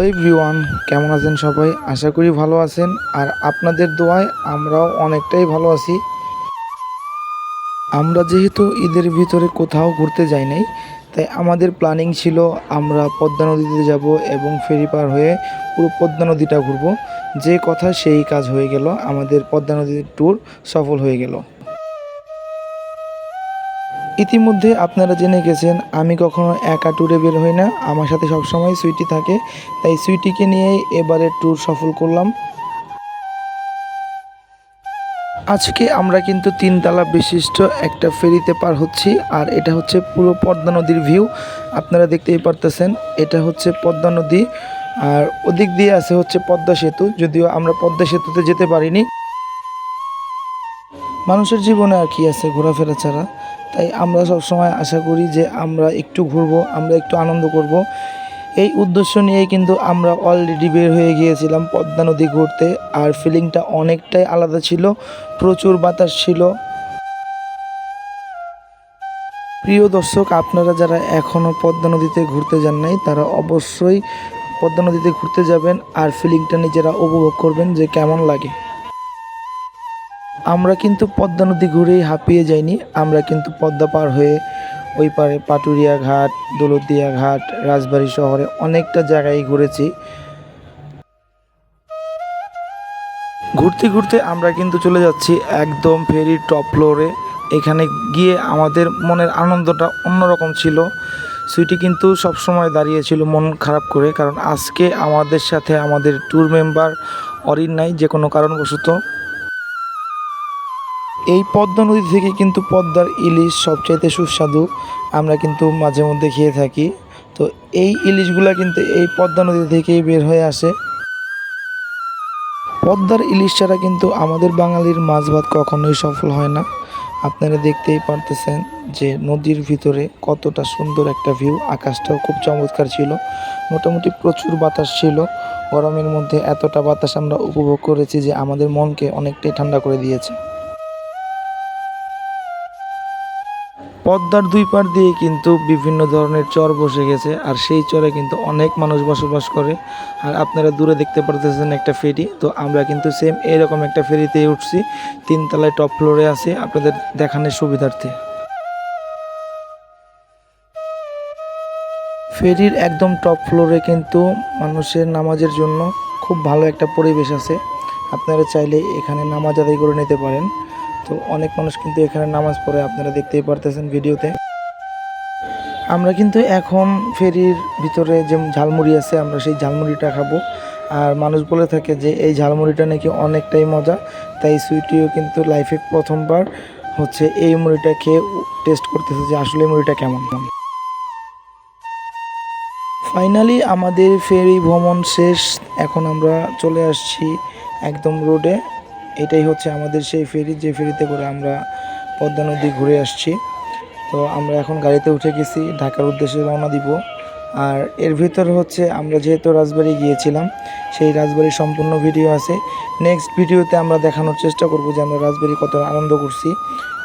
Hello everyone, কেমন আছেন সবাই? আশা করি ভালো আছেন। আর আপনাদের দোয়ায় আমরাও অনেকটাই ভালো আছি। আমরা যেহেতু ঈদের ভিতরে কোথাও ঘুরতে যাই নাই, তাই আমাদের প্ল্যানিং ছিল আমরা পদ্মা নদীতে যাব এবং ফেরি পার হয়ে পুরো পদ্মা নদীটা ঘুরবো। যে কথা সেই কাজ হয়ে গেল, আমাদের পদ্মা নদীর ট্যুর সফল হয়ে গেল। ইতিমধ্যে আপনারা জেনে গেছেন, আমি কখনো একা ট্যুরে বের হই না। আমার সাথে সবসময় সুইটি থাকে, তাই সুইটিকে নিয়েই এবারে ট্যুর সফল করলাম। আজকে আমরা কিন্তু তিনতলা বিশিষ্ট একটা ফেরিতে পার হচ্ছি, আর এটা হচ্ছে পুরো পদ্মা নদীর ভিউ আপনারা দেখতেই পারতেছেন, এটা হচ্ছে পদ্মা নদী, আর ওদিক দিয়ে আছে হচ্ছে পদ্মা সেতু, যদিও আমরা পদ্মা সেতুতে যেতে পারিনি। মানুষের জীবনে আর কি আছে ঘোরাফেরা ছাড়া? তাই আমরা সব সময় আশা করি যে আমরা একটু ঘুরবো, আমরা একটু আনন্দ করব। এই উদ্দেশ্য নিয়ে কিন্তু আমরা অলরেডি বের হয়ে গিয়েছিলাম পদ্মা নদী ঘুরতে। আর ফিলিংটা অনেকটাই আলাদা ছিল, প্রচুর বাতাস ছিল। প্রিয় দর্শক, আপনারা যারা এখনও পদ্মা নদীতে ঘুরতে যান নাই, তারা অবশ্যই পদ্মা নদীতে ঘুরতে যাবেন আর ফিলিংটা নিজেরা উপভোগ করবেন যে কেমন লাগে। আমরা কিন্তু পদ্মা নদী ঘুরেই হাঁপিয়ে যাইনি। আমরা কিন্তু পদ্মা পার হয়ে ওই পারে পাটুরিয়া ঘাট, দৌলতদিয়া ঘাট, রাজবাড়ী শহরে অনেকটা জায়গায় ঘুরেছি। ঘুরতে ঘুরতে আমরা কিন্তু চলে যাচ্ছি একদম ফেরির টপ ফ্লোরে এখানে গিয়ে আমাদের মনের আনন্দটা অন্যরকম ছিল। সুইটি কিন্তু সবসময় দাঁড়িয়েছিল মন খারাপ করে, কারণ আজকে আমাদের সাথে আমাদের ট্যুর মেম্বার অরিন নাই, যে কোনো কারণবশত। এই পদ্মা নদী থেকে কিন্তু পদ্মার ইলিশ সবচাইতে সুস্বাদু। আমরা কিন্তু মাঝে মধ্যে খেয়ে থাকি। তো এই ইলিশগুলা কিন্তু এই পদ্মা নদী থেকেই বের হয়ে আসে। পদ্মার ইলিশ ছাড়া কিন্তু আমাদের বাঙালির মাছ ভাত কখনোই সফল হয় না। আপনারা দেখতেই পারতেছেন যে নদীর ভিতরে কতটা সুন্দর একটা ভিউ আকাশটাও খুব চমৎকার ছিল। মোটামুটি প্রচুর বাতাস ছিল। গরমের মধ্যে এতটা বাতাস আমরা উপভোগ করেছি যে আমাদের মনকে অনেকটাই ঠান্ডা করে দিয়েছে। পদ্মার দুই পার দিয়ে কিন্তু বিভিন্ন ধরনের চর বসে গেছে, আর সেই চরে কিন্তু অনেক মানুষ বসবাস করে। আর আপনারা দূরে দেখতে পারতেছেন একটা ফেরি, তো আমরা কিন্তু সেম এরকম একটা ফেরিতে উঠছি। তিনতলায় টপ ফ্লোরে আছে, আপনাদের দেখানোর সুবিধার্থে। ফেরির একদম টপ ফ্লোরে কিন্তু মানুষের নামাজের জন্য খুব ভালো একটা পরিবেশ আছে। আপনারা চাইলে এখানে নামাজ আদায় করে নিতে পারেন। তো অনেক মানুষ কিন্তু এখানে নামাজ পড়ে, আপনারা দেখতেই পারতেছেন ভিডিওতে। আমরা কিন্তু এখন ফেরির ভিতরে যে ঝালমুড়ি আছে, আমরা সেই ঝালমুড়িটা খাব। আর মানুষ বলে থাকে যে, এই ঝালমুড়িটা নাকি অনেকটাই মজা। তাই সুইটিও কিন্তু লাইফে প্রথমবার হচ্ছে এই মুড়িটা খেয়ে টেস্ট করতেছে যে আসলে মুড়িটা কেমন। ফাইনালি আমাদের ফেরি ভ্রমণ শেষ। এখন আমরা চলে আসছি একদম রোডে। এটাই হচ্ছে আমাদের সেই ফেরি, যে ফেরিতে করে আমরা পদ্মা নদী ঘুরে আসছি। তো আমরা এখন গাড়িতে উঠে গেছি, ঢাকার উদ্দেশ্যে রওনা দিব। আর এর ভিতরে হচ্ছে আমরা যেহেতু রাজবাড়ি গিয়েছিলাম, সেই রাজবাড়ির সম্পূর্ণ ভিডিও আছে। নেক্সট ভিডিওতে আমরা দেখানোর চেষ্টা করব যে আমরা রাজবাড়ি কত আনন্দ করছি।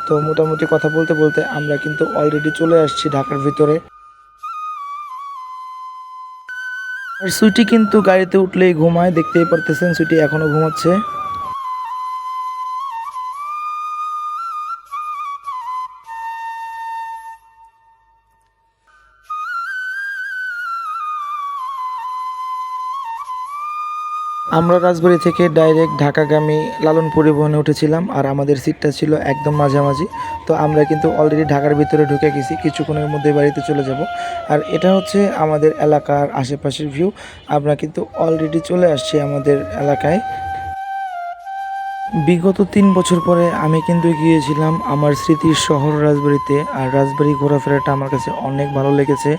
তো মোটামুটি কথা বলতে বলতে আমরা কিন্তু অলরেডি চলে আসছি ঢাকার ভিতরে। আর সুইটি কিন্তু গাড়িতে উঠলেই ঘুমায়, দেখতেই পারতেছেন সুইটি এখনও ঘুমাচ্ছে। আমরা রাজবাড়ি থেকে ডাইরেক্ট ঢাকাগামী লালন পরিবহনে উঠেছিলাম আর আমাদের সিটটা ছিল একদম মাঝামাঝি। তো আমরা কিন্তু অলরেডি ঢাকার ভিতরে ঢুকে গেছি, কিছুক্ষণের মধ্যে বাড়িতে চলে যাব। আর এটা হচ্ছে আমাদের এলাকার আশেপাশের ভিউ আমরা কিন্তু অলরেডি চলে আসছি আমাদের এলাকায়। বিগত তিন বছর পরে আমি কিন্তু গিয়েছিলাম আমার স্মৃতির শহর রাজবাড়িতে, আর রাজবাড়ি ঘোরাফেরাটা আমার কাছে অনেক ভালো লেগেছে।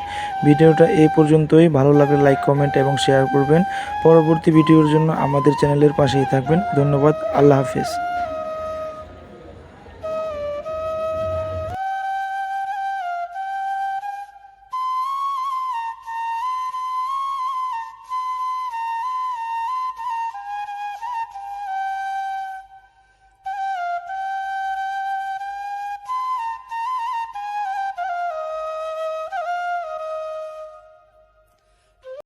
ভিডিওটা এই পর্যন্তই। ভালো লাগলে লাইক কমেন্ট এবং শেয়ার করবেন। পরবর্তী ভিডিওর জন্য আমাদের চ্যানেলের পাশেই থাকবেন। ধন্যবাদ। আল্লাহ হাফিজ।